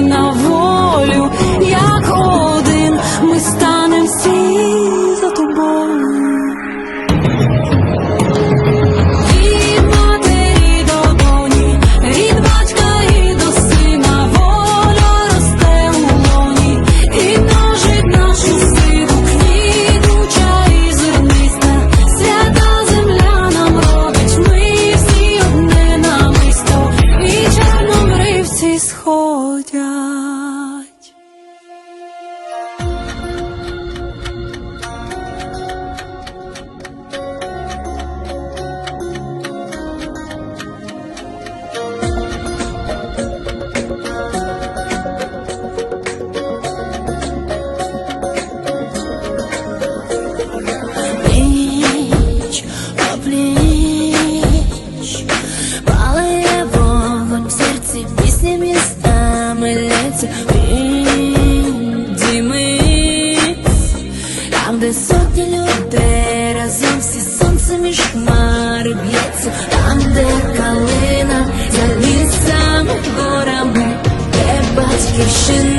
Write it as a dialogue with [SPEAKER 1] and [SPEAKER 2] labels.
[SPEAKER 1] now
[SPEAKER 2] Вже сотні людей разом всі сонце між хмари б'ється, там, де калина, за лісами горами, де батьківщина.